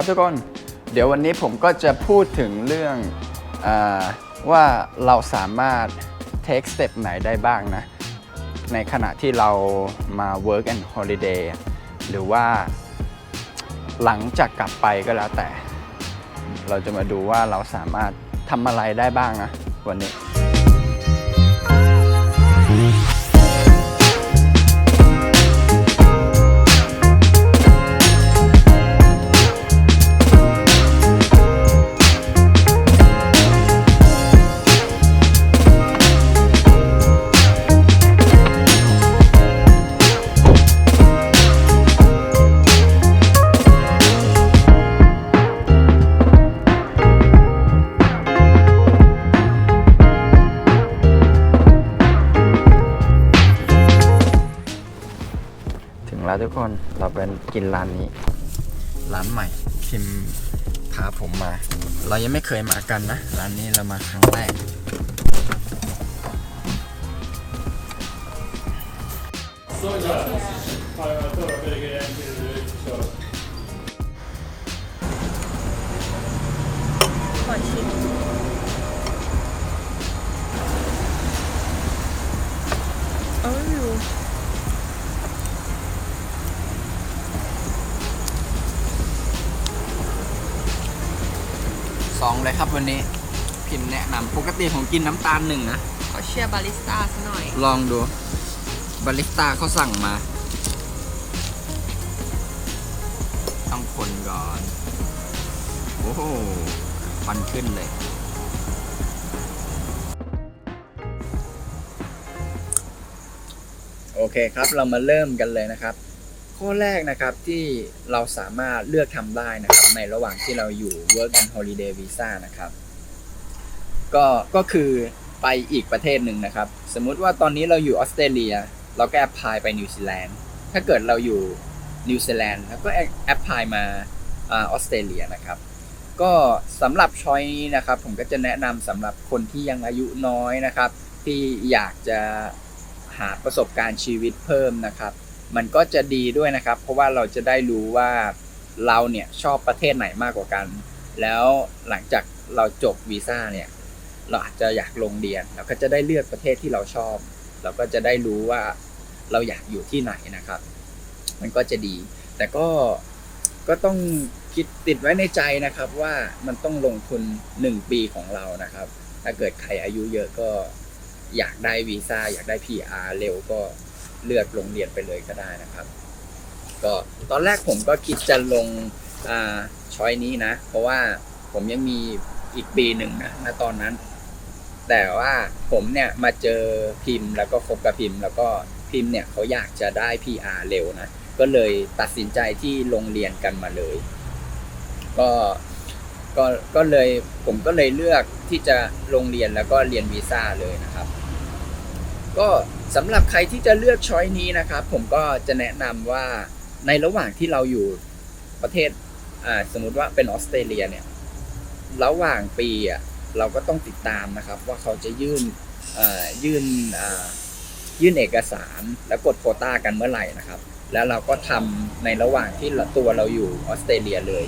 ครับทุกคน เดี๋ยววันนี้ผมก็จะพูดถึงเรื่องอว่าเราสามารถ take step ไหนได้บ้างนะ ในขณะที่เรามา work and holiday หรือว่าหลังจากกลับไปก็แล้วแต่ เราจะมาดูว่าเราสามารถทำอะไรได้บ้างนะวันนี้ แล้วทุกคนเราเป็นกินร้านนี้ ร้านใหม่พิมพ์พาผมมา เรายังไม่เคยมากันนะ ร้านนี้เรามาครั้งแรก Så där. Ja, jag tror att det är en till kör. ขอชิม ครับวันนี้พิมพ์แนะนำปกติผมกินน้ำตาลหนึ่งนะ ขอเชียร์บาริสต้าซะหน่อย ลองดูบาริสต้าเขาสั่งมาต้องคนก่อน โอ้โหควันขึ้นเลย โอเคครับเรามาเริ่มกันเลยนะครับ ข้อแรกนะครับที่เราสามารถเลือกทำได้นะครับ ในระหว่างที่เราอยู่ Work and Holiday Visa นะครับก็ก็คือไปอีกประเทศหนึ่งนะครับ สมมุติว่าตอนนี้เราอยู่ออสเตรเลีย เราก็แอปพลายไปนิวซีแลนด์ถ้าเกิดเราอยู่นิวซีแลนด์แล้วก็แอปพลายมาออสเตรเลียนะครับ ก็สำหรับช้อยนี้นะครับ ผมก็จะแนะนำสำหรับคนที่ยังอายุน้อยนะครับ ที่อยากจะหาประสบการณ์ชีวิตเพิ่มนะครับ มันก็จะดีด้วยนะครับ เพราะว่าเราจะได้รู้ว่าเราเนี่ยชอบประเทศไหนมากกว่ากัน แล้วหลังจากเราจบวีซ่าเนี่ยเราอาจจะอยากลงเรียนเราก็จะได้เลือกประเทศที่เราชอบ เราก็จะได้รู้ว่าเราอยากอยู่ที่ไหนนะครับ มันก็จะดี แต่ก็ก็ต้องคิดติดไว้ในใจนะครับว่ามันต้องลงทุน1ปีของเรานะครับ ถ้าเกิดใครอายุเยอะก็อยากได้วีซ่าอยากได้ PR เร็วก็ เลือกโรงเรียนไปเลยก็ได้นะครับ ก็ตอนแรกผมก็คิดจะลงอ่าช้อยนี้นะ เพราะว่าผมยังมีอีกปีหนึ่งนะณตอนนั้น แต่ว่าผมเนี่ยมาเจอพิมพ์แล้วก็คบกับพิมพ์แล้วก็พิมพ์เนี่ยเขาอยากจะได้ PR เร็วนะ ก็เลยตัดสินใจที่ลงเรียนกันมาเลย ก็ก็ก็เลยผมก็เลยเลือกที่จะลงเรียนแล้วก็เรียนวีซ่าเลยนะครับ ก็สำหรับใครที่จะเลือกช้อยนี้นะครับ ผมก็จะแนะนำว่าในระหว่างที่เราอยู่ประเทศอ่าสมมุติว่าเป็นออสเตรเลียเนี่ย ระหว่างปีอะเราก็ต้องติดตามนะครับ ว่าเขาจะยื่นอ่ายื่นอ่ายื่นเอกสารแล้วกดโคต้ากันเมื่อไหร่นะครับ แล้วเราก็ทำในระหว่างที่ตัวเราอยู่ออสเตรเลียเลย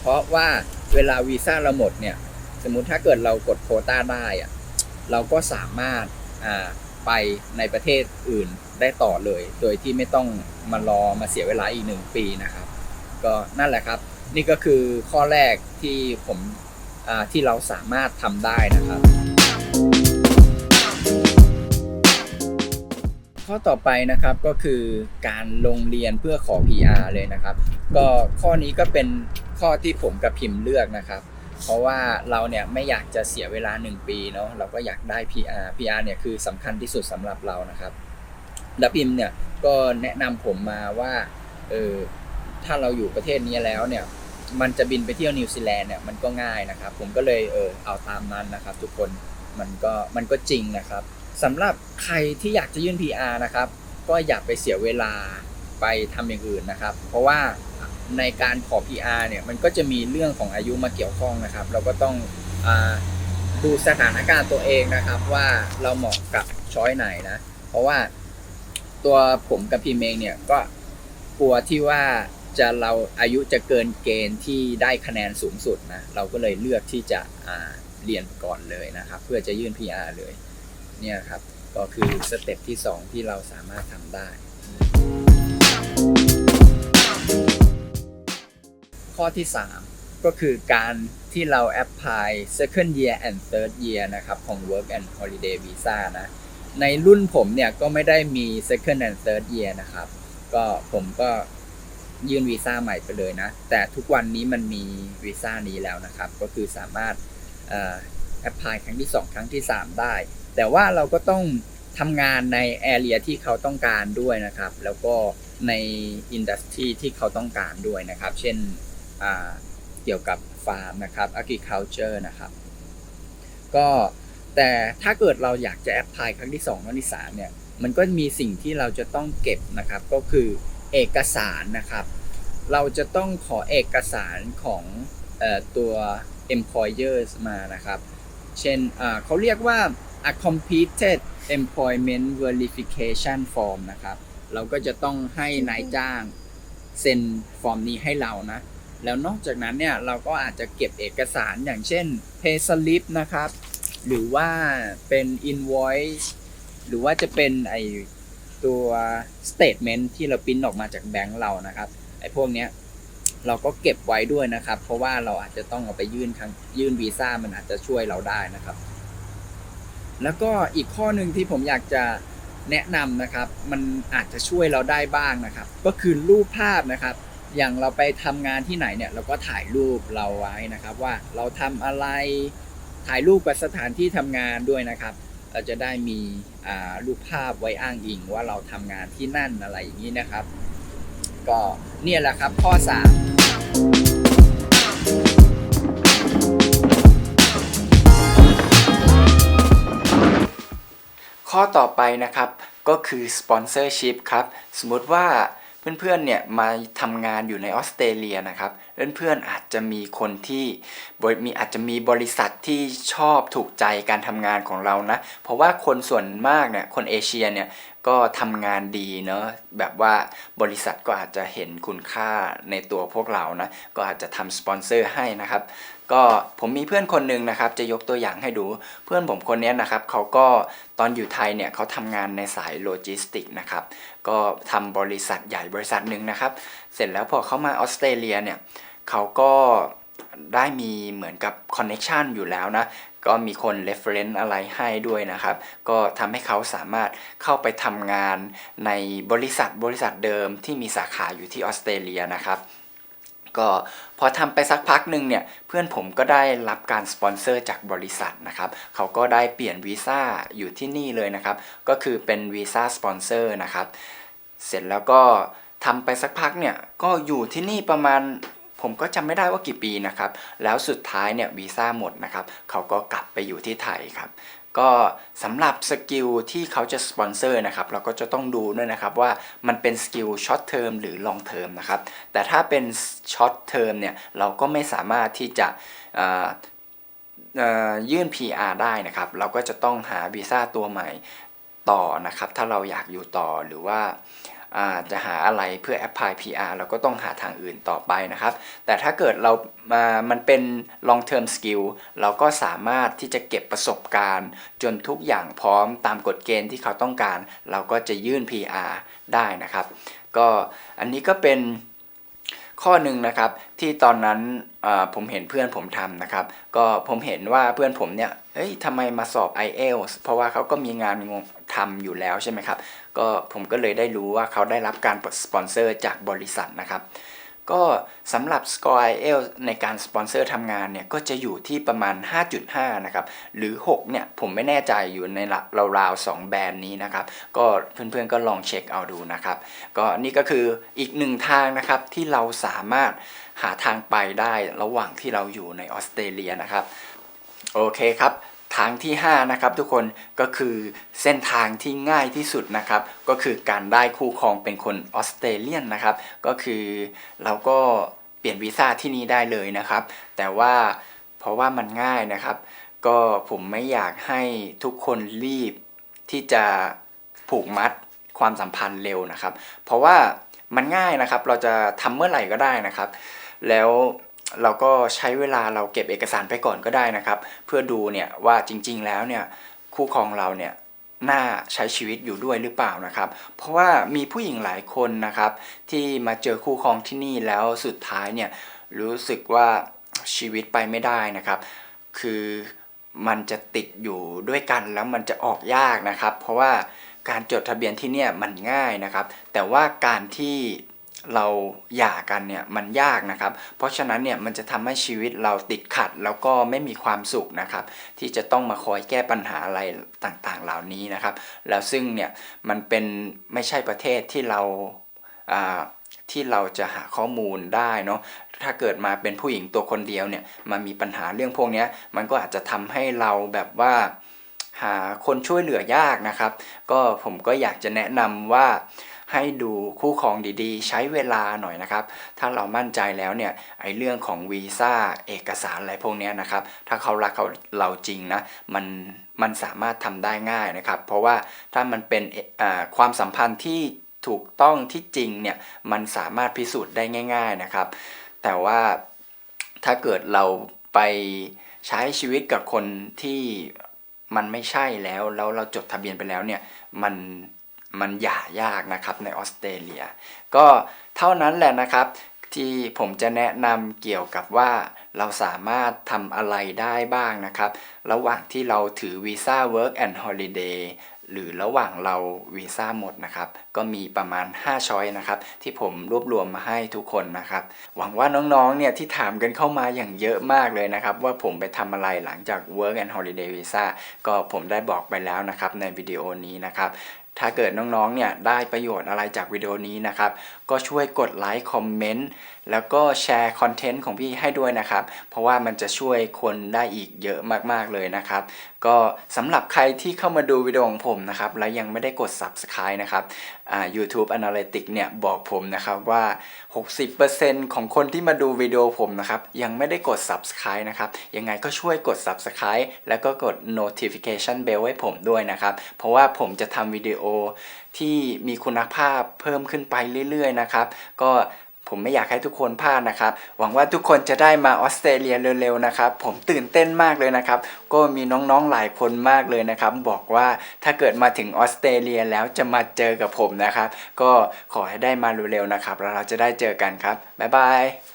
เพราะว่าเวลาวีซ่าเราหมดเนี่ย สมมุติถ้าเกิดเรากดโคต้าได้อะเราก็สามารถ ไปในประเทศอื่นได้ต่อเลย โดยที่ไม่ต้องมารอมาเสียเวลาอีกหนึ่งปีนะครับ ก็นั่นแหละครับ นี่ก็คือข้อแรกที่ผมที่เราสามารถทำได้นะครับ ข้อต่อไปนะครับก็คือการลงเรียนเพื่อขอ PR เลยนะครับ ก็ข้อนี้ก็เป็นข้อที่ผมกับพิมพ์เลือกนะครับ เพราะว่าเราเนี่ยไม่อยากจะเสียเวลา 1 ปีเนาะเราก็อยากได้ PR PR เนี่ยคือสำคัญที่สุดสำหรับเรานะครับ แล้วพิมเนี่ยก็แนะนำผมมาว่าเออถ้าเราอยู่ประเทศนี้แล้วเนี่ยมันจะบินไปเที่ยวนิวซีแลนด์เนี่ยมันก็ง่ายนะครับ ผมก็เลยเออเอาตามนั้นนะครับ ทุกคนมันก็มันก็จริงนะครับสำหรับใครที่อยากจะยื่น PR นะครับ ก็อย่าไปเสียเวลาไปทำอย่างอื่นนะครับ เพราะว่า ในการขอ PR เนี่ยมันก็จะมีเรื่องของอายุมาเกี่ยวข้องนะครับ เราก็ต้องอดูสถานการณ์ตัวเองนะครับ ว่าเราเหมาะกับช้อยไหนนะ เพราะว่าตัวผมกับพีเมงเนี่ยก็กลัวที่ว่าจะเราอายุจะเกินเกณฑ์ที่ได้คะแนนสูงสุดนะเราก็เลยเลือกที่จะเรียนก่อนเลยนะครับ เพื่อจะยื่น PR เลยเนี่ยครับก็คือสเต็ปที่ 2 ที่เราสามารถทำได้ ข้อที่ 3 ก็คือการที่เรา apply second year and third year นะครับของ work and holiday visa นะในรุ่นผมเนี่ยก็ไม่ได้มี second and third year นะครับ ก็ผมก็ยื่นวีซ่าใหม่ไปเลยนะ แต่ทุกวันนี้มันมีวีซ่านี้แล้วนะครับ ก็คือสามารถเอ่อ apply ครั้งที่ 2 ครั้งที่ 3 ได้ แต่ว่าเราก็ต้องทำงานใน area ที่เขาต้องการด้วยนะครับ แล้วก็ในอินดัสทรีที่เขาต้องการด้วยนะครับ เช่น เกี่ยวกับฟาร์มนะครับ agriculture นะครับ ก็แต่ถ้าเกิดเราอยากจะแอพพลายครั้งที่2ครั้งที่3เนี่ย มันก็มีสิ่งที่เราจะต้องเก็บนะครับ ก็คือเอกสารนะครับ เราจะต้องขอเอกสารของออตัว employers มานะครับ เช่นเขาเรียกว่า a completed employment verification form นะครับ เราก็จะต้องให้นายจ้างเซ็นฟอร์มนี้ให้เรานะ แล้วนอกจากนั้นเนี่ยเราก็อาจจะเก็บเอกสารอย่างเช่น pay slip นะครับ หรือว่าเป็น invoice หรือว่าจะเป็นไอตัว statement ที่เราปริ้นออกมาจากแบงก์เรานะครับไอพวกเนี้ยเราก็เก็บไว้ด้วยนะครับ เพราะว่าเราอาจจะต้องเอาไปยื่นครั้งยื่นวีซ่ามันอาจจะช่วยเราได้นะครับ แล้วก็อีกข้อหนึ่งที่ผมอยากจะแนะนำนะครับ มันอาจจะช่วยเราได้บ้างนะครับ ก็คือรูปภาพนะครับ อย่างเราไปทำงานที่ไหนเนี่ยเราก็ถ่ายรูปเราไว้นะครับว่าเราทำอะไรถ่ายรูปกับสถานที่ทำงานด้วยนะครับ เราจะได้มีรูปภาพไว้อ้างอิงว่าเราทำงานที่นั่นอะไรอย่างนี้นะครับ ก็เนี่ยแหละครับข้อ 3ข้อต่อไปนะครับก็คือสปอนเซอร์ชิพครับ สมมติว่า เพื่อนๆเนี่ยมาทำงานอยู่ในออสเตรเลียนะครับ เพื่อนๆอาจจะมีคนที่มีอาจจะมีบริษัทที่ชอบถูกใจการทำงานของเรานะ เพราะว่าคนส่วนมากเนี่ยคนเอเชียเนี่ยก็ทำงานดีเนาะแบบว่าบริษัทก็อาจจะเห็นคุณค่าในตัวพวกเรานะก็อาจจะทำสปอนเซอร์ให้นะครับ ก็ผมมีเพื่อนคนหนึ่งนะครับจะยกตัวอย่างให้ดู เพื่อนผมคนนี้นะครับเขาก็ตอนอยู่ไทยเนี่ยเขาทำงานในสายโลจิสติกนะครับก็ทำบริษัทใหญ่บริษัทหนึ่งนะครับ เสร็จแล้วพอเขามาออสเตรเลียเนี่ยเขาก็ได้มีเหมือนกับคอนเน็ชันอยู่แล้วนะก็มีคน reference อะไรให้ด้วยนะครับ ก็ทำให้เขาสามารถเข้าไปทำงานในบริษัทบริษัทเดิมที่มีสาขาอยู่ที่ออสเตรเลียนะครับ ก็พอทำไปสักพักหนึ่งเนี่ยเพื่อนผมก็ได้รับการสปอนเซอร์จากบริษัทนะครับเขาก็ได้เปลี่ยนวีซ่าอยู่ที่นี่เลยนะครับก็คือเป็นวีซ่าสปอนเซอร์นะครับเสร็จแล้วก็ทำไปสักพักเนี่ยก็อยู่ที่นี่ประมาณผมก็จำไม่ได้ว่ากี่ปีนะครับ แล้วสุดท้ายเนี่ยวีซ่าหมดนะครับ เขาก็กลับไปอยู่ที่ไทยครับ ก็สำหรับสกิลที่เขาจะสปอนเซอร์นะครับเราก็จะต้องดูด้วยนะครับว่ามันเป็นสกิลช็อตเทอมหรือลองเทอมนะครับแต่ถ้าเป็นช็อตเทอมเนี่ยเราก็ไม่สามารถที่จะเอ่อเอ่อยื่น PR ได้นะครับ เราก็จะต้องหาวีซ่าตัวใหม่ต่อนะครับ ถ้าเราอยากอยู่ต่อหรือว่า จะหาอะไรเพื่อ apply PR เราก็ต้องหาทางอื่นต่อไปนะครับ แต่ถ้าเกิดเรามามันเป็น long term skill เราก็สามารถที่จะเก็บประสบการณ์ จนทุกอย่างพร้อมตามกฎเกณฑ์ที่เขาต้องการ เราก็จะยื่น PR ได้นะครับ ก็อันนี้ก็เป็นข้อหนึ่งนะครับที่ตอนนั้นผมเห็นเพื่อนผมทำนะครับ ก็ผมเห็นว่าเพื่อนผมเนี่ยเอ้ยทำไมมาสอบ IELTS เพราะว่าเขาก็มีงาน ทำอยู่แล้วใช่ไหมครับ ก็ผมก็เลยได้รู้ว่าเขาได้รับการสปอนเซอร์จากบริษัทนะครับ ก็สำหรับ Score i l ในการสปอนเซอร์ทำงานเนี่ยก็จะอยู่ที่ประมาณ 5.5 นะครับ หรือ 6 เนี่ยผมไม่แน่ใจอยู่ในราวๆ 2 แบรนด์นี้นะครับ ก็เพื่อนๆก็ลองเช็คเอาดูนะครับ ก็นี่ก็คืออีกหนึ่งทางนะครับที่เราสามารถหาทางไปได้ระหว่างที่เราอยู่ในออสเตรเลียนะครับ โอเคครับ ทางที่ 5 นะครับทุกคนก็คือเส้นทางที่ง่ายที่สุดนะครับ ก็คือการได้คู่ครองเป็นคนออสเตรเลียนนะครับ ก็คือเราก็เปลี่ยนวีซ่าที่นี่ได้เลยนะครับ แต่ว่าเพราะว่ามันง่ายนะครับ ก็ผมไม่อยากให้ทุกคนรีบที่จะผูกมัดความสัมพันธ์เร็วนะครับ เพราะว่ามันง่ายนะครับ เราจะทำเมื่อไหร่ก็ได้นะครับ แล้ว เราก็ใช้เวลาเราเก็บเอกสารไปก่อนก็ได้นะครับ เพื่อดูเนี่ยว่าจริง ๆ แล้วเนี่ยคู่ครองเราเนี่ยน่าใช้ชีวิตอยู่ด้วยหรือเปล่านะครับ เพราะว่ามีผู้หญิงหลายคนนะครับ ที่มาเจอคู่ครองที่นี่แล้วสุดท้ายเนี่ยรู้สึกว่าชีวิตไปไม่ได้นะครับ คือมันจะติดอยู่ด้วยกันแล้วมันจะออกยากนะครับ เพราะว่าการจดทะเบียนที่เนี่ยมันง่ายนะครับ แต่ว่าการที่ เราหย่ากันเนี่ยมันยากนะครับ เพราะฉะนั้นเนี่ยมันจะทำให้ชีวิตเราติดขัด แล้วก็ไม่มีความสุขนะครับ ที่จะต้องมาคอยแก้ปัญหาอะไรต่างๆ เหล่านี้นะครับ แล้วซึ่งเนี่ยมันเป็นไม่ใช่ประเทศที่เราที่เราจะหาข้อมูลได้เนาะถ้าเกิดมาเป็นผู้หญิงตัวคนเดียวเนี่ยมามีปัญหาเรื่องพวกนี้มันก็อาจจะทำให้เราแบบว่าหาคนช่วยเหลือยากนะครับ ก็ผมก็อยากจะแนะนำว่า ให้ดูคู่ครองดีๆ ใช้เวลาหน่อยนะครับ ถ้าเรามั่นใจแล้วเนี่ยไอเรื่องของวีซ่าเอกสารอะไรพวกนี้นะครับ ถ้าเขารักเขาเราจริงนะมันมันสามารถทำได้ง่ายนะครับ เพราะว่าถ้ามันเป็นเอ่อความสัมพันธ์ที่ถูกต้องที่จริงเนี่ยมันสามารถพิสูจน์ได้ง่าย ๆนะครับ แต่ว่าถ้าเกิดเราไปใช้ชีวิตกับคนที่มันไม่ใช่แล้วแล้วเราจดทะเบียนไปแล้วเนี่ยมัน มันหย่ายากนะครับในออสเตรเลีย ก็เท่านั้นแหละนะครับที่ผมจะแนะนำเกี่ยวกับว่าเราสามารถทำอะไรได้บ้างนะครับ ระหว่างที่เราถือวีซ่า Work and Holiday หรือระหว่างเราวีซ่าหมดนะครับ ก็มีประมาณ 5 ช้อยนะครับ ที่ผมรวบรวมมาให้ทุกคนนะครับ หวังว่าน้องๆ เนี่ยที่ถามกันเข้ามาอย่างเยอะมากเลยนะครับ ว่าผมไปทำอะไรหลังจาก Work and Holiday Visa ก็ผมได้บอกไปแล้วนะครับในวิดีโอนี้นะครับ ถ้าเกิดน้องๆ เนี่ยได้ประโยชน์อะไรจากวิดีโอนี้นะครับ ก็ช่วยกดไลค์คอมเมนต์แล้วก็แชร์คอนเทนต์ของพี่ให้ด้วยนะครับ เพราะว่ามันจะช่วยคนได้อีกเยอะมากๆเลยนะครับ ก็สำหรับใครที่เข้ามาดูวิดีโอของผมนะครับ แล้วยังไม่ได้กด Subscribe นะครับอ่า YouTube Analytics เนี่ยบอกผมนะครับว่า 60%ของคนที่มาดูวิดีโอผมนะครับ ยังไม่ได้กด Subscribe นะครับ ยังไงก็ช่วยกด Subscribe แล้วก็กด Notification Bell ให้ผมด้วยนะครับ เพราะว่าผมจะทำวิดีโอที่มีคุณภาพเพิ่มขึ้นไปเรื่อยๆนะครับ ก็ ผมไม่อยากให้ทุกคนพลาดนะครับ หวังว่าทุกคนจะได้มาออสเตรเลียเร็วๆนะครับ ผมตื่นเต้นมากเลยนะครับ ก็มีน้องๆหลายคนมากเลยนะครับ บอกว่าถ้าเกิดมาถึงออสเตรเลียแล้วจะมาเจอกับผมนะครับ ก็ขอให้ได้มาเร็วๆนะครับ แล้วเราจะได้เจอกันครับบ๊ายบาย